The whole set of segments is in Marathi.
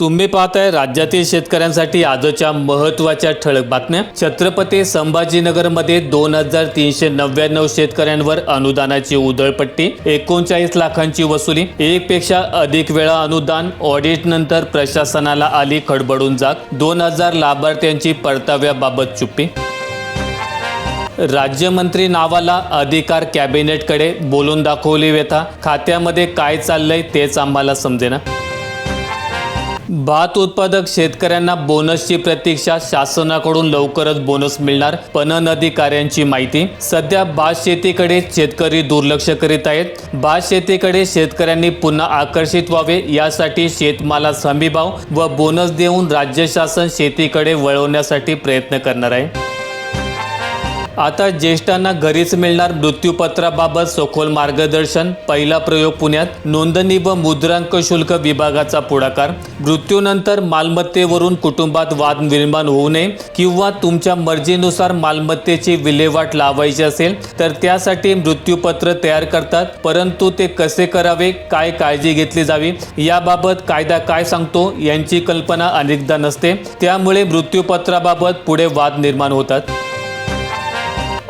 तुम्ही पाहताय राज्यातील शेतकऱ्यांसाठी आजच्या महत्त्वाच्या ठळक बातम्या. छत्रपती संभाजीनगरमध्ये दोन हजार तीनशे नव्याण्णव शेतकऱ्यांवर अनुदानाची उधळपट्टी एकोणचाळीस लाखांची वसुली एक पेक्षा अधिक वेळा अनुदान ऑडिट नंतर प्रशासनाला आली खडबडून जाग दोन हजार लाभार्थ्यांची परताव्याबाबत चुप्पी. राज्यमंत्री नावाला अधिकार कॅबिनेटकडे बोलून दाखवली व्यथा खात्यामध्ये काय चाललंय तेच आम्हाला समजेना. भात उत्पादक शेतकऱ्यांना बोनसची प्रतीक्षा शासनाकडून लवकरच बोनस मिळणार पणन अधिकाऱ्यांची माहिती. सध्या भात शेतीकडे शेतकरी दुर्लक्ष करीत आहेत. भात शेतीकडे शेतकऱ्यांनी पुन्हा आकर्षित व्हावे यासाठी शेतमालास हमीभाव व बोनस देऊन राज्य शासन शेतीकडे वळवण्यासाठी प्रयत्न करणार आहे. आता ज्येष्ठांना घरीच मिळणार मृत्यूपत्राबाबत सखोल मार्गदर्शन. पहिला प्रयोग पुण्यात. नोंदणी व मुद्रांक शुल्क विभागाचा पुढाकार. मृत्यूनंतर मालमत्तेवरून कुटुंबात वाद निर्माण होऊ नये किंवा तुमच्या मर्जीनुसार मालमत्तेची विल्हेवाट लावायची असेल तर त्यासाठी मृत्यूपत्र तयार करतात. परंतु ते कसे करावे काय काळजी घेतली जावी याबाबत कायदा काय सांगतो यांची कल्पना अनेकदा नसते. त्यामुळे मृत्यूपत्राबाबत पुढे वाद निर्माण होतात.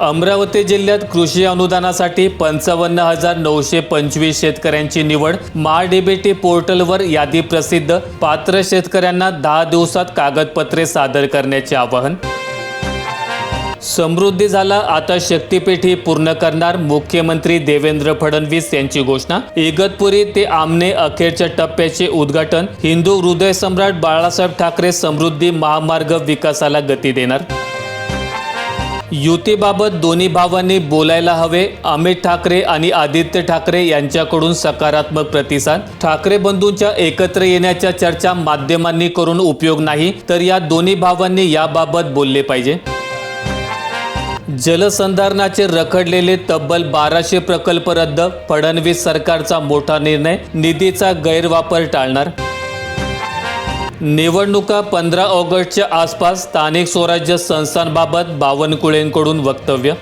अमरावती जिल्ह्यात कृषी अनुदानासाठी पंचावन्न हजार नऊशे पंचवीस शेतकऱ्यांची निवड महाडीबीटी पोर्टलवर यादी प्रसिद्ध. पात्र शेतकऱ्यांना दहा दिवसात कागदपत्रे सादर करण्याचे आवाहन. समृद्धी झाला आता शक्तीपीठी पूर्ण करणार मुख्यमंत्री देवेंद्र फडणवीस यांची घोषणा. इगतपुरी ते आमने अखेरच्या टप्प्याचे उद्घाटन. हिंदू हृदय सम्राट बाळासाहेब ठाकरे समृद्धी महामार्ग विकासाला गती देणार. युतीबाबत दोन्ही भावांनी बोलायला हवे. अमित ठाकरे आणि आदित्य ठाकरे यांच्याकडून सकारात्मक प्रतिसाद. ठाकरे बंधूंच्या एकत्र येण्याच्या चर्चा माध्यमांनी करून उपयोग नाही तर या दोन्ही भावांनी याबाबत बोलले पाहिजे. जलसंधारणाचे रखडलेले तब्बल बाराशे प्रकल्प रद्द फडणवीस सरकारचा मोठा निर्णय निधीचा गैरवापर टाळणार. निवडणुका पंधरा ऑगस्टच्या आसपास स्थानिक स्वराज्य संस्थांबाबत बावनकुळेंकडून वक्तव्य.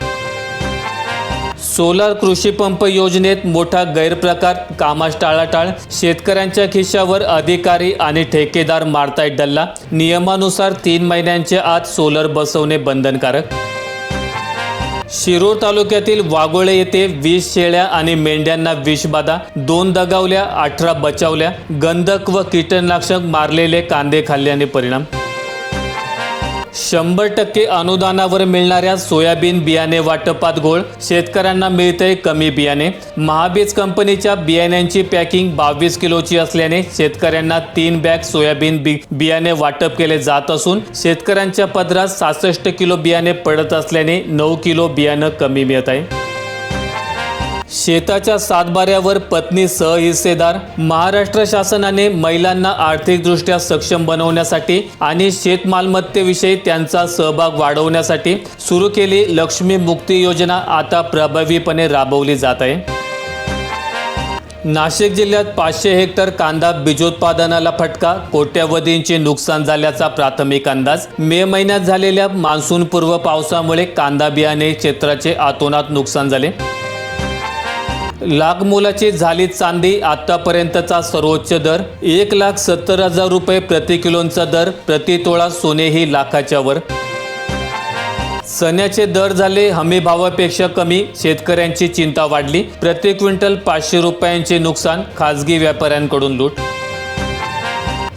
सोलार कृषी पंप योजनेत मोठा गैरप्रकार कामास टाळाटाळ शेतकऱ्यांच्या खिशावर अधिकारी आणि ठेकेदार मारतायत डल्ला. नियमानुसार तीन महिन्यांच्या आत सोलर बसवणे बंधनकारक. शिरूर तालुक्यातील वाघोळे येथे वीस शेळ्या आणि मेंढ्यांना विषबाधा दोन दगावल्या अठरा बचावल्या गंधक व कीटकनाशक मारलेले कांदे खाल्ल्याने परिणाम. शंभर टक्के अनुदानावर मिळणाऱ्या सोयाबीन बियाणे वाटपात गोळ शेतकऱ्यांना मिळतंय कमी बियाणे. महाबीज कंपनीच्या बियाण्यांची पॅकिंग बावीस किलोची असल्याने शेतकऱ्यांना तीन बॅग सोयाबीन बी बियाणे वाटप केले जात असून शेतकऱ्यांच्या पदरात सहासष्ट किलो बियाणे पडत असल्याने नऊ किलो बियाणं कमी मिळत आहे. शेताच्या सातबाऱ्यावर पत्नी सहहिस्सेदार महाराष्ट्र शासनाने महिलांना आर्थिकदृष्ट्या सक्षम बनवण्यासाठी आणि शेतमालमत्तेविषयी त्यांचा सहभाग वाढवण्यासाठी सुरू केली लक्ष्मी मुक्ती योजना आता प्रभावीपणे राबवली जात आहे. नाशिक जिल्ह्यात पाचशे हेक्टर कांदा बीजोत्पादनाला फटका कोट्यवधींचे नुकसान झाल्याचा प्राथमिक अंदाज. मे महिन्यात झालेल्या मान्सूनपूर्व पावसामुळे कांदा बियाणे क्षेत्राचे आतोनात नुकसान झाले. लागमोलाचे मोलाची झाली चांदी आतापर्यंतचा सर्वोच्च दर. एक लाख सत्तर हजार रुपये प्रति किलोचा दर प्रति तोळा सोनेही लाखाच्या वर सण्याचे दर झाले हमी भावापेक्षा कमी शेतकऱ्यांची चिंता वाढली. प्रति क्विंटल पाचशे रुपयांचे नुकसान खाजगी व्यापाऱ्यांकडून लूट.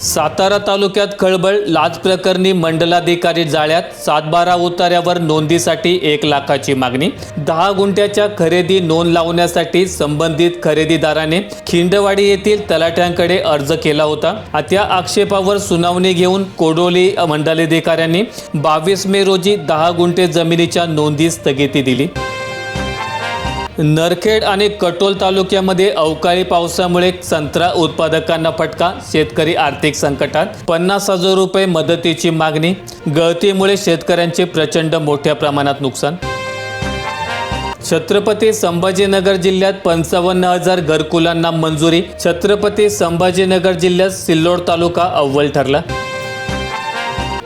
सातारा तालुक्यात खळबळ लाच प्रकरणी मंडलाधिकारी जाळ्यात सातबारा उतार्यावर नोंदीसाठी एक लाखाची मागणी. दहा गुंठ्याच्या खरेदी नोंद लावण्यासाठी संबंधित खरेदीदाराने खिंडवाडी येथील तलाठ्यांकडे अर्ज केला होता. त्या आक्षेपावर सुनावणी घेऊन कोडोली मंडलाधिकाऱ्यांनी बावीस मे रोजी दहा गुंठे जमिनीच्या नोंदी स्थगिती दिली. नरखेड आणि कटोल तालुक्यामध्ये अवकाळी पावसामुळे संत्रा उत्पादकांना फटका शेतकरी आर्थिक संकटात. पन्नास हजार रुपये मदतीची मागणी गळतीमुळे शेतकऱ्यांचे प्रचंड मोठ्या प्रमाणात नुकसान. छत्रपती संभाजीनगर जिल्ह्यात पंचावन्न हजार घरकुलांना मंजुरी छत्रपती संभाजीनगर जिल्ह्यात सिल्लोड तालुका अव्वल ठरला.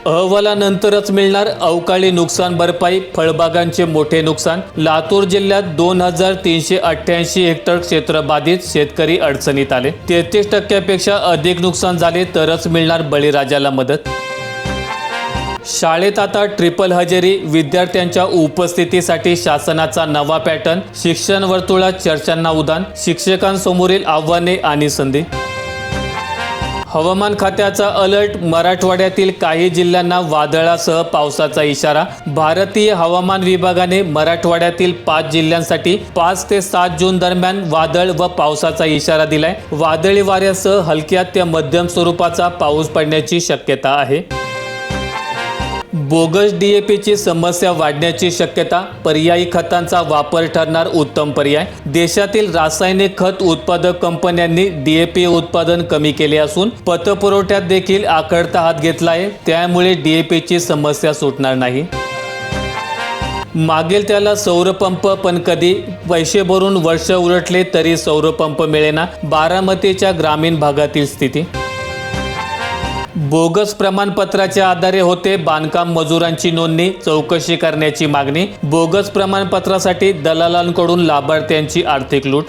अहवालानंतरच मिळणार अवकाळी नुकसान भरपाई फळबागांचे मोठे नुकसान. लातूर जिल्ह्यात दोन हजार तीनशे अठ्ठ्याऐंशी हेक्टर क्षेत्र बाधित शेतकरी अडचणीत आले. तेहतीस टक्क्यापेक्षा अधिक नुकसान झाले तरच मिळणार बळीराजाला मदत. शाळेत आता ट्रिपल हजेरी विद्यार्थ्यांच्या उपस्थितीसाठी शासनाचा नवा पॅटर्न शिक्षण वर्तुळात चर्चांना उदान शिक्षकांसमोरील आव्हाने आणि संधी. हवामान खात्याचा अलर्ट मराठवाड्यातील काही जिल्ह्यांना वादळासह पावसाचा इशारा. भारतीय हवामान विभागाने मराठवाड्यातील पाच जिल्ह्यांसाठी पाच ते सात जून दरम्यान वादळ व पावसाचा इशारा दिलाय. वादळी वाऱ्यासह हलक्या ते मध्यम स्वरूपाचा पाऊस पडण्याची शक्यता आहे. बोगस डीएपीची समस्या वाढण्याची शक्यता पर्यायी खतांचा वापर ठरणार उत्तम पर्याय. देशातील रासायनिक खत उत्पादक कंपन्यांनी डीएपी उत्पादन कमी केले असून पतपुरवठ्यात देखील आकडता हात घेतला आहे. त्यामुळे डीएपीची समस्या सुटणार नाही. मागेल त्याला सौरपंप पण कधी पैसे भरून वर्ष उलटले तरी सौरपंप मिळेना. बारामतीच्या ग्रामीण भागातील स्थिती. बोगस प्रमाणपत्राच्या आधारे होते बांधकाम मजुरांची नोंदणी चौकशी करण्याची मागणी. बोगस प्रमाणपत्रासाठी दलालांकडून लाभार्थ्यांची आर्थिक लूट.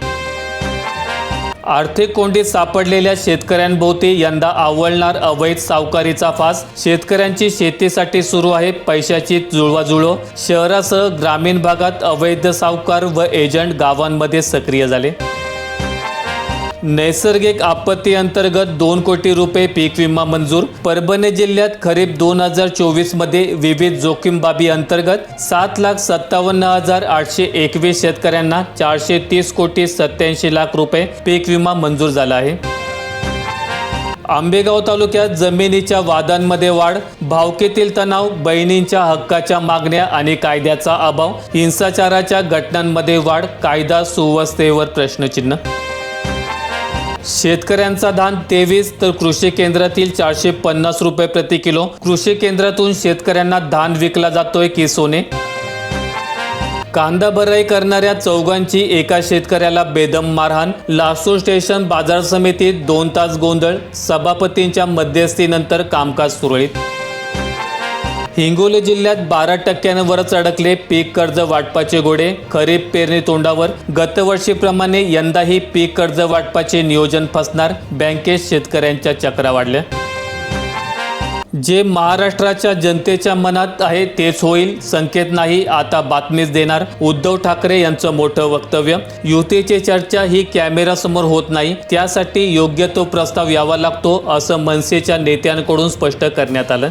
आर्थिक कोंडीत सापडलेल्या शेतकऱ्यांभोवती यंदा आवळणार अवैध सावकारीचा फास. शेतकऱ्यांची शेतीसाठी सुरू आहे पैशाची जुळवाजुळव. शहरासह ग्रामीण भागात अवैध सावकार व एजंट गावांमध्ये सक्रिय झाले. नैसर्गिक आपत्ती अंतर्गत दोन कोटी रुपये पीक विमा मंजूर. परभणी जिल्ह्यात खरीप दोन हजार चोवीसमध्ये विविध जोखीम बाबी अंतर्गत सात लाख सत्तावन्न हजार आठशे एकवीस शेतकऱ्यांना चारशे तीस कोटी सत्याऐंशी लाख रुपये पीक विमा मंजूर झाला आहे. आंबेगाव तालुक्यात जमिनीच्या वादांमध्ये वाढ भावकेतील तणाव बहिणींच्या हक्काच्या मागण्या आणि कायद्याचा अभाव हिंसाचाराच्या घटनांमध्ये वाढ कायदा सुव्यवस्थेवर प्रश्नचिन्ह शेतकऱ्यांचा धान तेवीस तर कृषी केंद्रातील चारशे पन्नास रुपये प्रति किलो. कृषी केंद्रातून शेतकऱ्यांना धान विकला जातोय की सोने? कांदा भराई करणाऱ्या चौघांची एका शेतकऱ्याला बेदम मारहाण. लासूर स्टेशन बाजार समितीत दोन तास गोंधळ. सभापतींच्या मध्यस्थीनंतर कामकाज सुरळीत. हिंगोली जिल्ह्यात बारा टक्क्यांवरच अडकले पीक कर्ज वाटपाचे घोडे. खरीप पेरणी तोंडावर. गतवर्षीप्रमाणे यंदाही पीक कर्ज वाटपाचे नियोजन फसणार बँकेत शेतकऱ्यांच्या चक्रा वाढल्या. जे महाराष्ट्राच्या जनतेच्या मनात आहे तेच होईल संकेत नाही आता बातमीच देणार उद्धव ठाकरे यांचं मोठं वक्तव्य. युतीची चर्चा ही कॅमेरासमोर होत नाही त्यासाठी योग्य तो प्रस्ताव यावा लागतो असं मनसेच्या नेत्यांकडून स्पष्ट करण्यात आलं.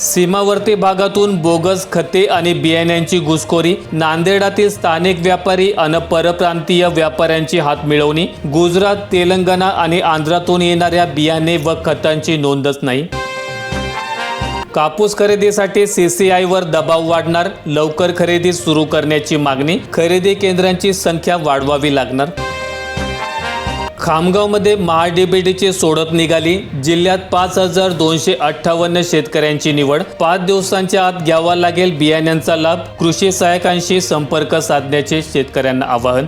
सीमावर्ती भागातून बोगस खते आणि बियाण्यांची घुसखोरी नांदेडातील स्थानिक व्यापारी आणि परप्रांतीय व्यापाऱ्यांची हात मिळवणी गुजरात तेलंगणा आणि आंध्रातून येणाऱ्या बियाणे व खतांची नोंदच नाही. कापूस खरेदीसाठी सीसीआयवर दबाव वाढणार लवकर खरेदी सुरू करण्याची मागणी खरेदी केंद्रांची संख्या वाढवावी लागणार. खामगावमध्ये महाडीबीटीची सोडत निघाली. जिल्ह्यात पाच हजार दोनशे अठ्ठावन्न शेतकऱ्यांची निवड. पाच दिवसांच्या आत घ्यावा लागेल बियाण्यांचा लाभ. कृषी सहायकांशी संपर्क साधण्याचे शेतकऱ्यांना आवाहन.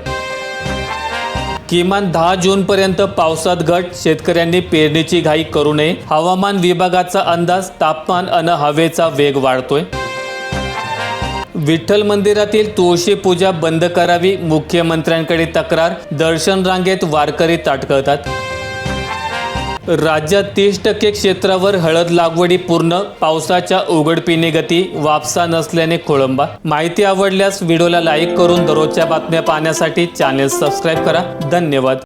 किमान दहा जून पर्यंत पावसात घट. शेतकऱ्यांनी पेरणीची घाई करू नये. हवामान विभागाचा अंदाज तापमान अन हवेचा वेग वाढतोय. विठ्ठल मंदिरातील तुळशी पूजा बंद करावी मुख्यमंत्र्यांकडे तक्रार दर्शन रांगेत वारकरी ताटकळतात. राज्यात तीस टक्के क्षेत्रावर हळद लागवडी पूर्ण पावसाच्या उघडपीने गती वापसा नसल्याने खोळंबा. माहिती आवडल्यास व्हिडिओला लाईक करून दररोजच्या बातम्या पाहण्यासाठी चॅनेल सबस्क्राईब करा. धन्यवाद.